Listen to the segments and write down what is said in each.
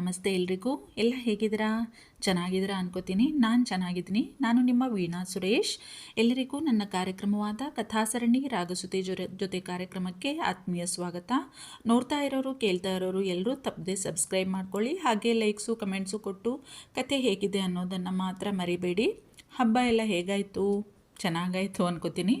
ನಮಸ್ತೆ ಎಲ್ರಿಗೂ. ಎಲ್ಲ ಹೇಗಿದ್ದೀರಾ? ಚೆನ್ನಾಗಿದ್ದೀರಾ ಅನ್ಕೋತೀನಿ. ನಾನು ಚೆನ್ನಾಗಿದ್ದೀನಿ. ನಾನು ನಿಮ್ಮ ವೀಣಾ ಸುರೇಶ್. ಎಲ್ಲರಿಗೂ ನನ್ನ ಕಾರ್ಯಕ್ರಮವಾದ ಕಥಾಸರಣಿ ರಾಗಸುತಿ ಜೊತೆ ಜೊತೆ ಕಾರ್ಯಕ್ರಮಕ್ಕೆ ಆತ್ಮೀಯ ಸ್ವಾಗತ. ನೋಡ್ತಾ ಇರೋರು, ಕೇಳ್ತಾ ಇರೋರು ಎಲ್ಲರೂ ತಪ್ಪದೆ ಸಬ್ಸ್ಕ್ರೈಬ್ ಮಾಡ್ಕೊಳ್ಳಿ. ಹಾಗೆ ಲೈಕ್ಸು, ಕಮೆಂಟ್ಸು ಕೊಟ್ಟು ಕತೆ ಹೇಗಿದೆ ಅನ್ನೋದನ್ನು ಮಾತ್ರ ಮರಿಬೇಡಿ. ಹಬ್ಬ ಎಲ್ಲ ಹೇಗಾಯಿತು? ಚೆನ್ನಾಗಾಯಿತು ಅನ್ಕೋತೀನಿ.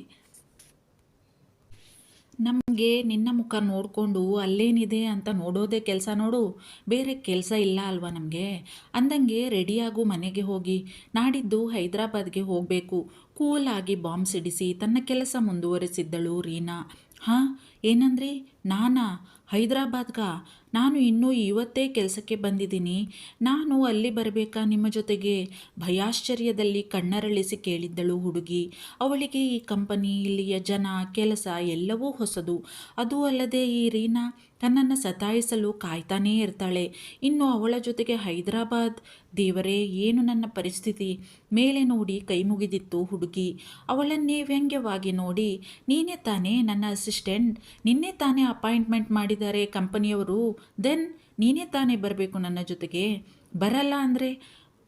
ನಮಗೆ ನಿನ್ನ ಮುಖ ನೋಡಿಕೊಂಡು ಅಲ್ಲೇನಿದೆ ಅಂತ ನೋಡೋದೇ ಕೆಲಸ ನೋಡು. ಬೇರೆ ಕೆಲಸ ಇಲ್ಲ ಅಲ್ವಾ ನಮಗೆ? ಅಂದಂಗೆ ರೆಡಿಯಾಗು ಮನೆಗೆ ಹೋಗಿ. ನಾಡಿದ್ದು ಹೈದರಾಬಾದ್ಗೆ ಹೋಗಬೇಕು. ಕೂಲಾಗಿ ಬಾಂಬ್ ಸಿಡಿಸಿ ತನ್ನ ಕೆಲಸ ಮುಂದುವರಿಸಿದ್ದಳು ರೀನಾ. ಹಾಂ, ಏನಂದ್ರೆ? ನಾನಾ? ಹೈದರಾಬಾದ್ಗ? ನಾನು ಇನ್ನೂ ಇವತ್ತೇ ಕೆಲಸಕ್ಕೆ ಬಂದಿದ್ದೀನಿ. ನಾನು ಅಲ್ಲಿ ಬರಬೇಕಾ ನಿಮ್ಮ ಜೊತೆಗೆ? ಭಯಾಶ್ಚರ್ಯದಲ್ಲಿ ಕಣ್ಣರಳಿಸಿ ಕೇಳಿದ್ದಳು ಹುಡುಗಿ. ಅವಳಿಗೆ ಈ ಕಂಪನಿ, ಇಲ್ಲಿಯ ಜನ, ಕೆಲಸ ಎಲ್ಲವೂ ಹೊಸದು. ಅದೂ ಅಲ್ಲದೆ ಈ ರೀನಾ ತನ್ನನ್ನು ಸತಾಯಿಸಲು ಕಾಯ್ತಾನೇ ಇರ್ತಾಳೆ. ಇನ್ನು ಅವಳ ಜೊತೆಗೆ ಹೈದರಾಬಾದ್ ದೇವರೇ, ಏನು ನನ್ನ ಪರಿಸ್ಥಿತಿ? ಮೇಲೆ ನೋಡಿ ಕೈ ಮುಗಿದಿತ್ತು ಹುಡುಗಿ. ಅವಳನ್ನೇ ವ್ಯಂಗ್ಯವಾಗಿ ನೋಡಿ, ನೀನೇ ತಾನೇ ನನ್ನ ಅಸಿಸ್ಟೆಂಟ್ ನಿನ್ನೆ ತಾನೇ ಅಪಾಯಿಂಟ್ಮೆಂಟ್ ಮಾಡಿದ್ದಾರೆ ಕಂಪನಿಯವರು ದೆನ್ ನೀನೇ ತಾನೇ ಬರಬೇಕು ನನ್ನ ಜೊತೆಗೆ? ಬರಲ್ಲ ಅಂದರೆ?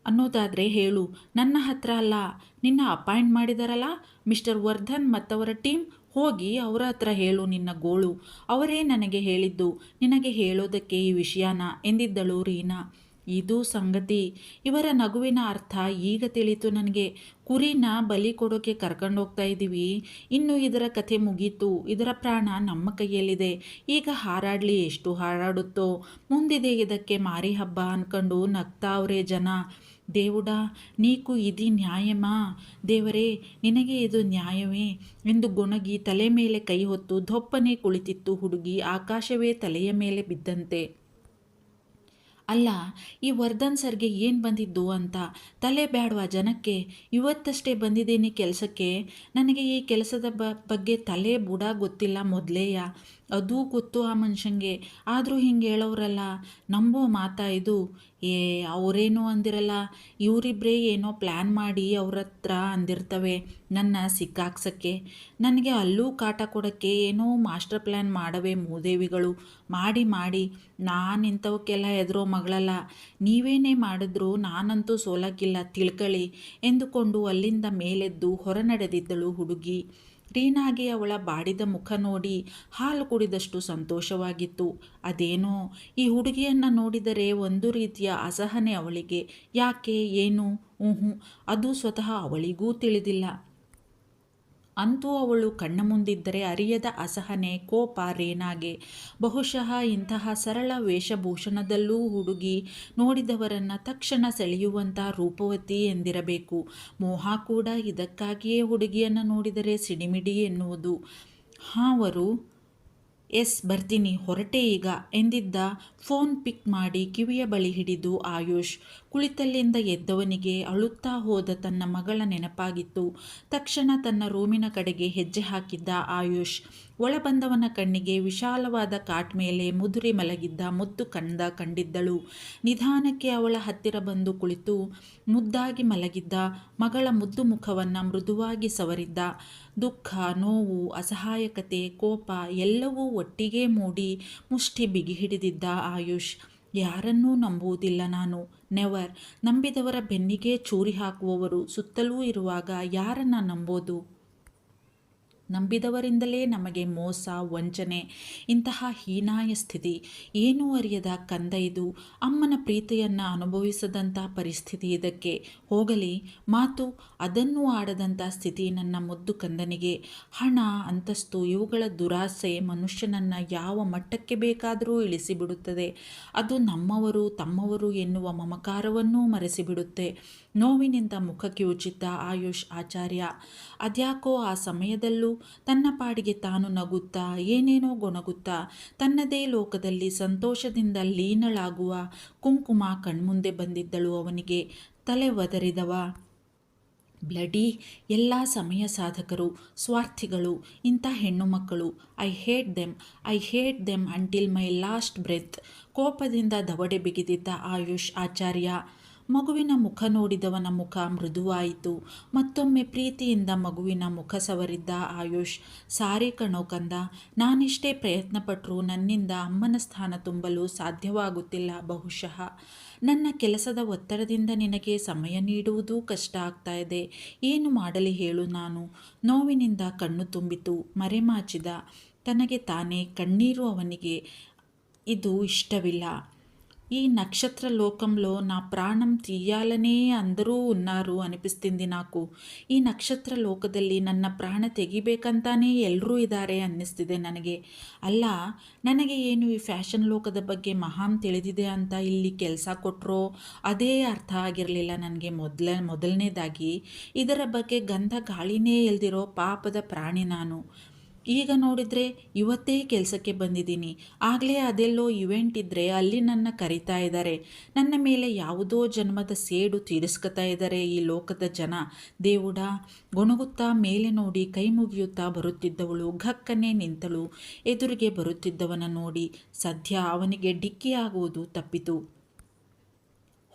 ಅನ್ನೋದಾದರೆ ಹೇಳು. ನನ್ನ ಹತ್ರ ಅಲ್ಲ. ನಿನ್ನ ಅಪಾಯಿಂಟ್ ಮಾಡಿದಾರಲ್ಲ, ಮಿಸ್ಟರ್ ವರ್ಧನ್ ಮತ್ತವರ ಟೀಮ್ ಹೋಗಿ ಅವರ ಹತ್ರ ಹೇಳು ನಿನ್ನ ಗೋಳು. ಅವರೇ ನನಗೆ ಹೇಳಿದ್ದು, ನಿನಗೆ ಹೇಳೋದಕ್ಕೆ ಈ ವಿಷಯನ ಎಂದಿದ್ದಳು ರೀನಾ. ಇದು ಸಂಗತಿ. ಇವರ ನಗುವಿನ ಅರ್ಥ ಈಗ ತಿಳಿತು ನನಗೆ. ಕುರಿನ ಬಲಿ ಕೊಡೋಕೆ ಕರ್ಕೊಂಡೋಗ್ತಾ ಇದ್ದೀವಿ. ಇನ್ನು ಇದರ ಕಥೆ ಮುಗೀತು. ಇದರ ಪ್ರಾಣ ನಮ್ಮ ಕೈಯಲ್ಲಿದೆ. ಈಗ ಹಾರಾಡಲಿ, ಎಷ್ಟು ಹಾರಾಡುತ್ತೋ. ಮುಂದಿದೆ ಇದಕ್ಕೆ ಮಾರಿ ಹಬ್ಬ ಅನ್ಕೊಂಡು ನಗ್ತಾವ್ರೆ ಜನ. దేవుడా ನೀಕು ಇದಿ ನ್ಯಾಯಮಾ ದೇವರೇ ನಿನಗೆ ಇದು ನ್ಯಾಯವೇ ಎಂದು ಗೊಣಗಿ ತಲೆ ಮೇಲೆ ಕೈ ಹೊತ್ತು ದೊಪ್ಪನೆ ಕುಳಿತಿತ್ತು ಹುಡುಗಿ ಆಕಾಶವೇ ತಲೆಯ ಮೇಲೆ ಬಿದ್ದಂತೆ ಅಲ್ಲ ಈ ವರ್ಧನ್ ಸರ್ಗೆ ಏನು ಬಂದಿದ್ದು ಅಂತ ತಲೆ ಬ್ಯಾಡವಾ ಜನಕ್ಕೆ ಇವತ್ತಷ್ಟೇ ಬಂದಿದ್ದೀನಿ ಕೆಲಸಕ್ಕೆ ನನಗೆ ಈ ಕೆಲಸದ ಬಗ್ಗೆ ತಲೆ ಬುಡ ಗೊತ್ತಿಲ್ಲ ಮೊದಲೇಯ ಅದೂ ಗೊತ್ತು ಆ ಮನುಷ್ಯಂಗೆ. ಆದರೂ ಹಿಂಗೆ ಹೇಳೋರಲ್ಲ ನಂಬೋ ಮಾತಾ ಇದು. ಏ, ಅವರೇನು ಅಂದಿರಲ್ಲ ಇವರಿಬ್ಬರೇ ಏನೋ ಪ್ಲ್ಯಾನ್ ಮಾಡಿ ಅವ್ರ ಹತ್ರ ಅಂದಿರ್ತವೆ ನನ್ನ ಸಿಕ್ಕಾಕ್ಸೋಕ್ಕೆ. ನನಗೆ ಅಲ್ಲೂ ಕಾಟ ಕೊಡೋಕ್ಕೆ ಏನೋ ಮಾಸ್ಟರ್ ಪ್ಲ್ಯಾನ್ ಮಾಡವೆ ಮೂದೇವಿಗಳು. ಮಾಡಿ ಮಾಡಿ, ನಾನು ಇಂಥವಕ್ಕೆಲ್ಲ ಎದುರೋ ಮಗಳಲ್ಲ. ನೀವೇನೇ ಮಾಡಿದ್ರು ನಾನಂತೂ ಸೋಲಕ್ಕಿಲ್ಲ ತಿಳ್ಕೊಳ್ಳಿ ಎಂದುಕೊಂಡು ಅಲ್ಲಿಂದ ಮೇಲೆದ್ದು ಹೊರ ನಡೆದಿದ್ದಳು ಹುಡುಗಿ. ರೀನಾಗಿ ಅವಳ ಬಾಡಿದ ಮುಖ ನೋಡಿ ಹಾಲು ಕುಡಿದಷ್ಟು ಸಂತೋಷವಾಗಿತ್ತು. ಅದೇನೋ, ಈ ಹುಡುಗಿಯನ್ನು ನೋಡಿದರೆ ಒಂದು ರೀತಿಯ ಅಸಹನೆ ಅವಳಿಗೆ. ಯಾಕೆ, ಏನು? ಊಹು ಅದು ಸ್ವತಃ ಅವಳಿಗೂ ತಿಳಿದಿಲ್ಲ. ಅಂತೂ ಅವಳು ಕಣ್ಣ ಮುಂದಿದ್ದರೆ ಅರಿಯದ ಅಸಹನೆ, ಕೋಪ, ರೇನಾಗೆ. ಬಹುಶಃ ಇಂತಹ ಸರಳ ವೇಷಭೂಷಣದಲ್ಲೂ ಹುಡುಗಿ ನೋಡಿದವರನ್ನು ತಕ್ಷಣ ಸೆಳೆಯುವಂಥ ರೂಪವತಿ ಎಂದಿರಬೇಕು. ಮೋಹ ಕೂಡ ಇದಕ್ಕಾಗಿಯೇ ಹುಡುಗಿಯನ್ನು ನೋಡಿದರೆ ಸಿಡಿಮಿಡಿ ಎನ್ನುವುದು. ಹಾವರು ಎಸ್ ಬರ್ತೀನಿ, ಹೊರಟೆ ಈಗ ಎಂದಿದ್ದ ಫೋನ್ ಪಿಕ್ ಮಾಡಿ ಕಿವಿಯ ಬಳಿ ಹಿಡಿದು ಆಯುಷ್ ಕುಳಿತಲ್ಲಿಂದ ಎದ್ದವನಿಗೆ ಅಳುತ್ತಾ ಹೋದ ತನ್ನ ಮಗಳ ನೆನಪಾಗಿತ್ತು. ತಕ್ಷಣ ತನ್ನ ರೂಮಿನ ಕಡೆಗೆ ಹೆಜ್ಜೆ ಹಾಕಿದ್ದ ಆಯುಷ್. ಒಳಬಂದವನ ಕಣ್ಣಿಗೆ ವಿಶಾಲವಾದ ಕಾಟ್ ಮೇಲೆ ಮುದುರಿ ಮಲಗಿದ್ದ ಮುದ್ದು ಕಂದ ಕಂಡಿದ್ದಳು. ನಿಧಾನಕ್ಕೆ ಅವಳ ಹತ್ತಿರ ಬಂದು ಕುಳಿತು ಮುದ್ದಾಗಿ ಮಲಗಿದ್ದ ಮಗಳ ಮುದ್ದು ಮುಖವನ್ನು ಮೃದುವಾಗಿ ಸವರಿದ್ದ. ದುಃಖ, ನೋವು, ಅಸಹಾಯಕತೆ, ಕೋಪ ಎಲ್ಲವೂ ಒಟ್ಟಿಗೆ ಮೂಡಿ ಮುಷ್ಟಿ ಬಿಗಿ ಹಿಡಿದಿದ್ದ ಆಯುಷ್. ಯಾರನ್ನೂ ನಂಬುವುದಿಲ್ಲ ನಾನು. ನೆವರ್ ನಂಬಿದವರ ಬೆನ್ನಿಗೆ ಚೂರಿ ಹಾಕುವವರು ಸುತ್ತಲೂ ಇರುವಾಗ ಯಾರನ್ನ ನಂಬೋದು? ನಂಬಿದವರಿಂದಲೇ ನಮಗೆ ಮೋಸ, ವಂಚನೆ, ಇಂತಹ ಹೀನಾಯ ಸ್ಥಿತಿ. ಏನೂ ಅರಿಯದ ಕಂದ ಇದು? ಅಮ್ಮನ ಪ್ರೀತಿಯನ್ನು ಅನುಭವಿಸದಂಥ ಪರಿಸ್ಥಿತಿ ಇದಕ್ಕೆ. ಹೋಗಲಿ, ಮಾತು, ಅದನ್ನು ಆಡದಂಥ ಸ್ಥಿತಿ ನನ್ನ ಮುದ್ದು ಕಂದನಿಗೆ. ಹಣ, ಅಂತಸ್ತು, ಇವುಗಳ ದುರಾಸೆ ಮನುಷ್ಯನನ್ನು ಯಾವ ಮಟ್ಟಕ್ಕೆ ಬೇಕಾದರೂ ಇಳಿಸಿಬಿಡುತ್ತದೆ. ಅದು ನಮ್ಮವರು, ತಮ್ಮವರು ಎನ್ನುವ ಮಮಕಾರವನ್ನೂ ಮರೆಸಿಬಿಡುತ್ತೆ. ನೋವಿನಿಂದ ಮುಖ ಕಿವುಚಿದ್ದ ಆಯುಷ್ ಆಚಾರ್ಯ. ಅದ್ಯಾಕೋ ಆ ಸಮಯದಲ್ಲೂ ತನ್ನ ಪಾಡಿಗೆ ತಾನು ನಗುತ್ತಾ, ಏನೇನೋ ಗೊಣಗುತ್ತಾ, ತನ್ನದೇ ಲೋಕದಲ್ಲಿ ಸಂತೋಷದಿಂದ ಲೀನಳಾಗುವ ಕುಂಕುಮ ಕಣ್ಮುಂದೆ ಬಂದಿದ್ದಳು ಅವನಿಗೆ. ತಲೆ ಒದರಿದವ. ಬ್ಲಡಿ, ಎಲ್ಲ ಸಮಯ ಸಾಧಕರು, ಸ್ವಾರ್ಥಿಗಳು, ಇಂಥ ಹೆಣ್ಣು ಮಕ್ಕಳು. I hate them, I hate them until my last breath. ಕೋಪದಿಂದ ದವಡೆ ಬಿಗಿದಿದ್ದ ಆಯುಷ್ ಆಚಾರ್ಯ. ಮಗುವಿನ ಮುಖ ನೋಡಿದವನ ಮುಖ ಮೃದುವಾಯಿತು. ಮತ್ತೊಮ್ಮೆ ಪ್ರೀತಿಯಿಂದ ಮಗುವಿನ ಮುಖ ಸವರಿದ್ದ ಆಯುಷ್, ಸಾರಿ ಕಣೋ ಕಂದ, ನಾನಿಷ್ಟೇ ಪ್ರಯತ್ನಪಟ್ಟರೂ ನನ್ನಿಂದ ಅಮ್ಮನ ಸ್ಥಾನ ತುಂಬಲು ಸಾಧ್ಯವಾಗುತ್ತಿಲ್ಲ. ಬಹುಶಃ ನನ್ನ ಕೆಲಸದ ಒತ್ತಡದಿಂದ ನಿನಗೆ ಸಮಯ ನೀಡುವುದೂ ಕಷ್ಟ ಆಗ್ತಾ ಇದೆ. ಏನು ಮಾಡಲಿ ಹೇಳು ನಾನು. ನೋವಿನಿಂದ ಕಣ್ಣು ತುಂಬಿತು ಮರೆಮಾಚಿದ ತನಗೆ ತಾನೇ ಕಣ್ಣೀರು ಅವನಿಗೆ. ಇದು ಇಷ್ಟವಿಲ್ಲ. ఈ నక్షత్ర లోకంలో నా ప్రాణం తీయాలనే అందరూ ఉన్నారు అనిపిస్తుంది నాకు ಈ ನಕ್ಷತ್ರ ಲೋಕದಲ್ಲಿ ನನ್ನ ಪ್ರಾಣ ತೆಗಿಬೇಕಂತಾನೇ ಎಲ್ಲರೂ ಇದ್ದಾರೆ ಅನ್ನಿಸ್ತಿದೆ ನನಗೆ ಅಲ್ಲ ನನಗೆ ಏನು ಈ ಫ್ಯಾಷನ್ ಲೋಕದ ಬಗ್ಗೆ ಮಹಾನ್ ತಿಳಿದಿದೆ ಅಂತ ಇಲ್ಲಿ ಕೆಲಸ ಕೊಟ್ಟರೋ ಅದೇ ಅರ್ಥ ಆಗಿರಲಿಲ್ಲ ನನಗೆ ಮೊದಲ ಮೊದಲನೇದಾಗಿ ಇದರ ಬಗ್ಗೆ ಗಂಧ ಗಾಳಿನೇ ಎಲ್ದಿರೋ ಪಾಪದ ಪ್ರಾಣಿ ನಾನು ಈಗ ನೋಡಿದರೆ ಇವತ್ತೇ ಕೆಲಸಕ್ಕೆ ಬಂದಿದ್ದೀನಿ. ಆಗಲೇ ಅದೆಲ್ಲೋ ಇವೆಂಟ್ ಇದ್ದರೆ ಅಲ್ಲಿ ನನ್ನ ಕರಿತಾ ಇದ್ದಾರೆ. ನನ್ನ ಮೇಲೆ ಯಾವುದೋ ಜನ್ಮದ ಸೇಡು ತೀರಿಸ್ಕೊತಾ ಇದ್ದಾರೆ ಈ ಲೋಕದ ಜನ. ದೇವುಡ, ಗೊಣಗುತ್ತಾ ಮೇಲೆ ನೋಡಿ ಕೈ ಮುಗಿಯುತ್ತಾ ಬರುತ್ತಿದ್ದವಳು, ಘಕ್ಕನೆ ನಿಂತಳು. ಎದುರಿಗೆ ಬರುತ್ತಿದ್ದವನ ನೋಡಿ ಸದ್ಯ ಅವನಿಗೆ ಡಿಕ್ಕಿಯಾಗುವುದು ತಪ್ಪಿತು.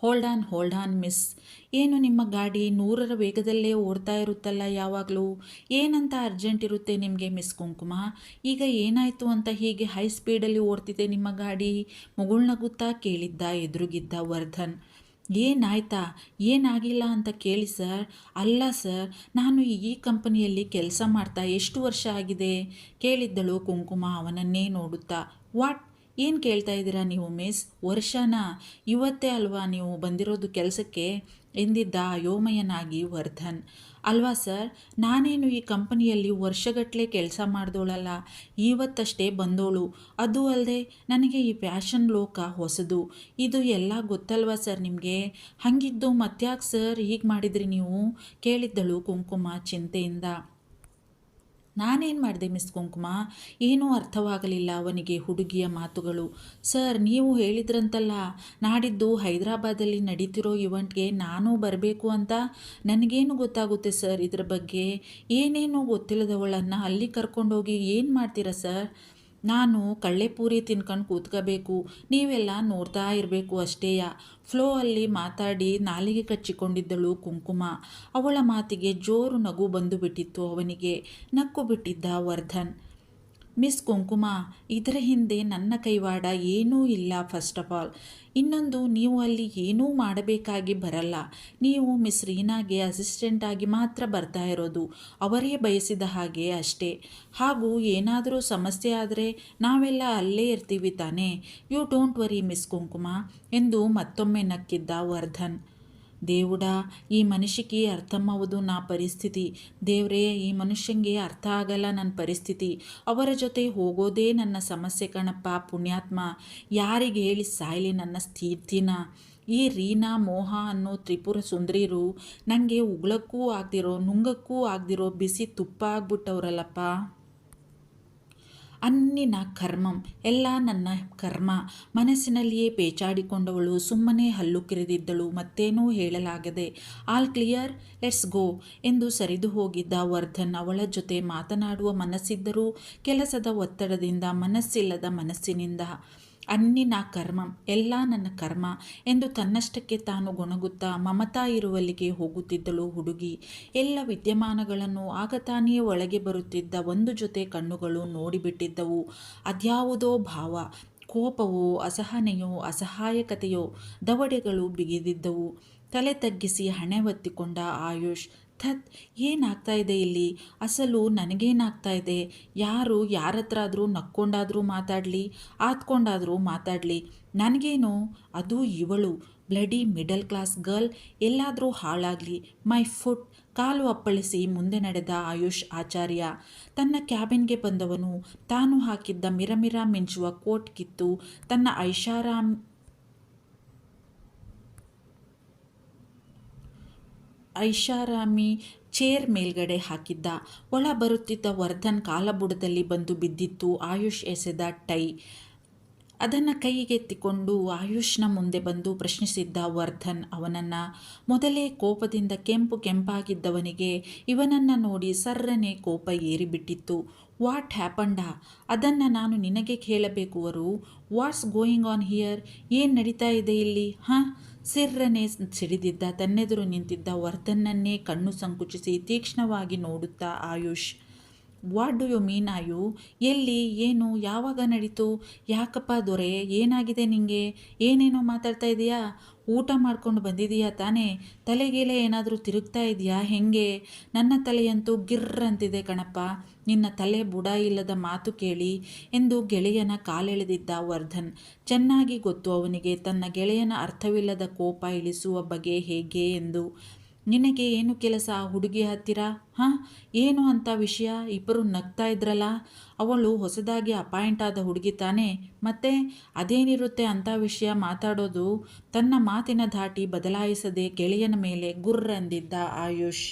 Hold on hold on miss ಏನು ನಿಮ್ಮ ಗಾಡಿ ನೂರರ ವೇಗದಲ್ಲೇ ಓಡ್ತಾ ಇರುತ್ತಲ್ಲ ಯಾವಾಗಲೂ? ಏನಂತ ಅರ್ಜೆಂಟ್ ಇರುತ್ತೆ ನಿಮಗೆ ಮಿಸ್ ಕುಂಕುಮ? ಈಗ ಏನಾಯಿತು ಅಂತ ಹೀಗೆ ಹೈ ಸ್ಪೀಡಲ್ಲಿ ಓಡ್ತಿದೆ ನಿಮ್ಮ ಗಾಡಿ? ಮುಗುಳ್ನಗುತ್ತಾ ಕೇಳಿದ್ದ ಎದುರುಗಿದ್ದ ವರ್ಧನ್. ಏನಾಯ್ತಾ? ಏನಾಗಿಲ್ಲ ಅಂತ ಕೇಳಿ ಸರ್ ಅಲ್ಲ ಸರ್ ನಾನು ಈ ಕಂಪನಿಯಲ್ಲಿ ಕೆಲಸ ಮಾಡ್ತಾ ಎಷ್ಟು ವರ್ಷ ಆಗಿದೆ? ಕೇಳಿದ್ದಳು ಕುಂಕುಮ ಅವನನ್ನೇ ನೋಡುತ್ತಾ. ವಾಟ್ ಏನು ಕೇಳ್ತಾ ಇದ್ದೀರಾ ನೀವು, ಮಿಸ್? ವರ್ಷನ? ಇವತ್ತೇ ಅಲ್ವಾ ನೀವು ಬಂದಿರೋದು ಕೆಲಸಕ್ಕೆ? ಎಂದಿದ್ದ ಅಯೋಮಯನಾಗಿ ವರ್ಧನ್. ಅಲ್ವಾ ಸರ್, ನಾನೇನು ಈ ಕಂಪನಿಯಲ್ಲಿ ವರ್ಷಗಟ್ಟಲೆ ಕೆಲಸ ಮಾಡಿದೋಳಲ್ಲ? ಇವತ್ತಷ್ಟೇ ಬಂದೋಳು. ಅದು ಅಲ್ಲದೆ ನನಗೆ ಈ ಫ್ಯಾಷನ್ ಲೋಕ ಹೊಸದು. ಇದು ಎಲ್ಲ ಗೊತ್ತಲ್ವಾ ಸರ್ ನಿಮಗೆ? ಹಾಗಿದ್ದು ಮತ್ತ್ಯಾಕೆ ಸರ್ ಹೀಗೆ ಮಾಡಿದ್ರಿ ನೀವು? ಕೇಳಿದ್ದಳು ಕುಂಕುಮ ಚಿಂತೆಯಿಂದ. ನಾನೇನು ಮಾಡಿದೆ ಮಿಸ್ ಕುಂಕುಮ? ಏನೂ ಅರ್ಥವಾಗಲಿಲ್ಲ ಅವನಿಗೆ ಹುಡುಗಿಯ ಮಾತುಗಳು. ಸರ್, ನೀವು ಹೇಳಿದ್ರಂತಲ್ಲ, ನಾಡಿದ್ದು ಹೈದರಾಬಾದಲ್ಲಿ ನಡೀತಿರೋ ಇವೆಂಟ್ಗೆ ನಾನು ಬರಬೇಕು ಅಂತ? ನನಗೇನು ಗೊತ್ತಾಗುತ್ತೆ ಸರ್ ಇದ್ರ ಬಗ್ಗೆ? ಏನೇನೋ ಗೊತ್ತಿಲ್ಲದವಳನ್ನು ಅಲ್ಲಿ ಕರ್ಕೊಂಡೋಗಿ ಏನು ಮಾಡ್ತೀರಾ ಸರ್? ನಾನು ಕಳ್ಳೆಪೂರಿ ತಿನ್ಕೊಂಡು ಕೂತ್ಕೋಬೇಕು, ನೀವೆಲ್ಲ ನೋಡ್ತಾ ಇರಬೇಕು ಅಷ್ಟೇಯ? ಫ್ಲೋ ಅಲ್ಲಿ ಮಾತಾಡಿ ನಾಲಿಗೆ ಕಚ್ಚಿಕೊಂಡಿದ್ದಳು ಕುಂಕುಮ. ಅವಳ ಮಾತಿಗೆ ಜೋರು ನಗು ಬಂದು ಬಿಟ್ಟಿತ್ತು ಅವನಿಗೆ. ನಕ್ಕು ಬಿಟ್ಟಿದ್ದ ವರ್ಧನ್. ಮಿಸ್ ಕುಂಕುಮ ಇದರ ಹಿಂದೆ ನನ್ನ ಕೈವಾಡ ಏನೂ ಇಲ್ಲ ಫಸ್ಟ್ ಆಫ್ ಆಲ್ ಇನ್ನೊಂದು, ನೀವು ಅಲ್ಲಿ ಏನೂ ಮಾಡಬೇಕಾಗಿ ಬರಲ್ಲ. ನೀವು ಮಿಸ್ ರೀನಾಗೆ ಅಸಿಸ್ಟೆಂಟಾಗಿ ಮಾತ್ರ ಬರ್ತಾ ಇರೋದು. ಅವರೇ ಬಯಸಿದ ಹಾಗೆ ಅಷ್ಟೇ. ಹಾಗೂ ಏನಾದರೂ ಸಮಸ್ಯೆ ಆದರೆ ನಾವೆಲ್ಲ ಅಲ್ಲೇ ಇರ್ತೀವಿ ತಾನೇ. ಯು ಡೋಂಟ್ ವರಿ ಮಿಸ್ ಕುಂಕುಮ ಎಂದು ಮತ್ತೊಮ್ಮೆ ನಕ್ಕಿದ್ದ ವರ್ಧನ್. దేవుడా ಈ ಮನುಷ್ಯಕ್ಕೆ ಅರ್ಥಮ್ಮವುದು ನಾ ಪರಿಸ್ಥಿತಿ ದೇವ್ರೇ ಈ ಮನುಷ್ಯಂಗೆ ಅರ್ಥ ಆಗಲ್ಲ ನನ್ನ ಪರಿಸ್ಥಿತಿ ಅವರ ಜೊತೆ ಹೋಗೋದೇ ನನ್ನ ಸಮಸ್ಯೆ ಕಣಪ್ಪ ಪುಣ್ಯಾತ್ಮ ಯಾರಿಗೆ ಹೇಳಿ ಸಾಯಲಿ ನನ್ನ ಸ್ಥಿತಿನ ಈ ರೀನಾ ಮೋಹ ಅನ್ನೋ ತ್ರಿಪುರ ಸುಂದರಿರು ನನಗೆ ಉಗ್ಳಕ್ಕೂ ಆಗ್ದಿರೋ ನುಂಗಕ್ಕೂ ಆಗ್ದಿರೋ ಬಿಸಿ ತುಪ್ಪ ಆಗ್ಬಿಟ್ಟವ್ರಲ್ಲಪ್ಪ ಅನ್ನಿನ ಕರ್ಮಂ, ಎಲ್ಲ ನನ್ನ ಕರ್ಮ. ಮನಸ್ಸಿನಲ್ಲಿಯೇ ಪೇಚಾಡಿಕೊಂಡವಳು, ಸುಮ್ಮನೆ ಹಲ್ಲು ಕಿರಿದಿದ್ದಳು, ಮತ್ತೇನೂ ಹೇಳಲಾಗದೆ, ಆಲ್ ಕ್ಲಿಯರ್, ಲೆಟ್ಸ್ ಗೋ ಎಂದು ಸರಿದು ಹೋಗಿದ್ದ ವರ್ಧನ್ ಅವಳ ಜೊತೆ ಮಾತನಾಡುವ ಮನಸ್ಸಿದ್ದರೂ ಕೆಲಸದ ಒತ್ತಡದಿಂದ ಮನಸ್ಸಿಲ್ಲದ ಮನಸ್ಸಿನಿಂದ ಅನ್ನಿನ ಕರ್ಮ, ಎಲ್ಲ ನನ್ನ ಕರ್ಮ ಎಂದು ತನ್ನಷ್ಟಕ್ಕೆ ತಾನು ಗೊಣಗುತ್ತಾ ಮಮತಾ ಇರುವಲ್ಲಿಗೆ ಹೋಗುತ್ತಿದ್ದಳು ಹುಡುಗಿ. ಎಲ್ಲ ವಿದ್ಯಮಾನಗಳನ್ನು ಆಗ ತಾನೇ ಒಳಗೆ ಬರುತ್ತಿದ್ದ ಒಂದು ಜೊತೆ ಕಣ್ಣುಗಳು ನೋಡಿಬಿಟ್ಟಿದ್ದವು. ಅದ್ಯಾವುದೋ ಭಾವ, ಕೋಪವೋ, ಅಸಹನೆಯೋ, ಅಸಹಾಯಕತೆಯೋ ದವಡೆಗಳು ಬಿಗಿದಿದ್ದವು. ತಲೆ ತಗ್ಗಿಸಿ ಹಣೆ ಒತ್ತಿಕೊಂಡ ಆಯುಷ್ ಥತ್ ಏನಾಗ್ತಾ ಇದೆ ಇಲ್ಲಿ? ಅಸಲು ನನಗೇನಾಗ್ತಾ ಇದೆ? ಯಾರು ಯಾರ ಹತ್ರ ಆದರೂ ನಕ್ಕೊಂಡಾದರೂ ಮಾತಾಡಲಿ, ಆತ್ಕೊಂಡಾದರೂ ಮಾತಾಡಲಿ. ನನಗೇನು? ಅದು ಇವಳು, ಬ್ಲಡಿ ಮಿಡಲ್ ಕ್ಲಾಸ್ ಗರ್ಲ್, ಎಲ್ಲಾದರೂ ಹಾಳಾಗಲಿ. ಮೈ ಫುಟ್, ಕಾಲು ಅಪ್ಪಳಿಸಿ ಮುಂದೆ ನಡೆದ ಆಯುಷ್ ಆಚಾರ್ಯ. ತನ್ನ ಕ್ಯಾಬಿನ್ಗೆ ಬಂದವನು ತಾನು ಹಾಕಿದ್ದ ಮಿರಮಿರ ಮಿಂಚುವ ಕೋಟ್ ಕಿತ್ತು, ತನ್ನ ಐಷಾರಾಮ್ ಐಷಾರಾಮಿ ಚೇರ್ ಮೇಲ್ಗಡೆ ಹಾಕಿದ್ದ. ಒಳ ಬರುತ್ತಿದ್ದ ವರ್ಧನ್ ಕಾಲಬುಡದಲ್ಲಿ ಬಂದು ಬಿದ್ದಿತ್ತು. ಆಯುಷ್ ಎಸೆದ ಟೈ. ಅದನ್ನು ಕೈಗೆತ್ತಿಕೊಂಡು ಆಯುಷ್ನ ಮುಂದೆ ಬಂದು ಪ್ರಶ್ನಿಸಿದ್ದ ವರ್ಧನ್, ಅವನನ್ನು ಮೊದಲೇ ಕೋಪದಿಂದ ಕೆಂಪು ಕೆಂಪಾಗಿದ್ದವನಿಗೆ ಇವನನ್ನು ನೋಡಿ ಸರ್ರನೆ ಕೋಪ ಏರಿಬಿಟ್ಟಿತ್ತು. ವಾಟ್ ಹ್ಯಾಪಂಡ? ಅದನ್ನು ನಾನು ನಿನಗೆ ಕೇಳಬೇಕು ವರು. What's going on here? ಏನು ನಡೀತಾ ಇದೆ ಇಲ್ಲಿ? ಹಾಂ? ಸಿರ್ರನೆ ಸಿಡಿದಿದ್ದ ತನ್ನೆದುರು ನಿಂತಿದ್ದ ವರ್ತನ್ನನ್ನೇ ಕಣ್ಣು ಸಂಕುಚಿಸಿ ತೀಕ್ಷ್ಣವಾಗಿ ನೋಡುತ್ತಾ Ayush what do you mean Ayu ಎಲ್ಲಿ? ಏನು? ಯಾವಾಗ ನಡೀತು? ಯಾಕಪ್ಪ ದೊರೆ? ಏನಾಗಿದೆ ನಿಂಗೆ? ಏನೇನೋ ಮಾತಾಡ್ತಾ ಇದೀಯಾ? ಊಟ ಮಾಡ್ಕೊಂಡು ಬಂದಿದೀಯಾ ತಾನೇ? ತಲೆಗೀಲೆ ಏನಾದರೂ ತಿರುಗ್ತಾ ಇದೆಯಾ? ಹೆಂಗೆ? ನನ್ನ ತಲೆಯಂತೂ ಗಿರ್ರ್ ಅಂತಿದೆ ಕಣಪ್ಪ. ನಿನ್ನ ತಲೆ ಬುಡ ಇಲ್ಲದ ಮಾತು ಕೇಳಿ ಎಂದು ಗೆಳೆಯನ ಕಾಲೆಳೆದಿದ್ದ ವರ್ಧನ್. ಚೆನ್ನಾಗಿ ಗೊತ್ತು ಅವನಿಗೆ. ತನ್ನ ಗೆಳೆಯನ ಅರ್ಥವಿಲ್ಲದ ಕೋಪ ಇಳಿಸುವ ಬಗೆ ಹೇಗೆ ಎಂದು. ನಿನಗೆ ಏನು ಕೆಲಸ ಹುಡುಗಿ ಹತ್ತಿರ? ಹಾಂ, ಏನು ಅಂತ ವಿಷಯ? ಇಬ್ಬರು ನಗ್ತಾ ಇದ್ರಲ್ಲ. ಅವಳು ಹೊಸದಾಗಿ ಅಪಾಯಿಂಟ್ ಆದ ಹುಡುಗಿ ತಾನೇ. ಮತ್ತೆ ಅದೇನಿರುತ್ತೆ ಅಂತ ವಿಷಯ ಮಾತಾಡೋದು ತನ್ನ ಮಾತಿನ ಧಾಟಿ ಬದಲಾಯಿಸದೆ ಗೆಳೆಯನ ಮೇಲೆ ಗುರ್ರಂದಿದ್ದ ಆಯುಷ್.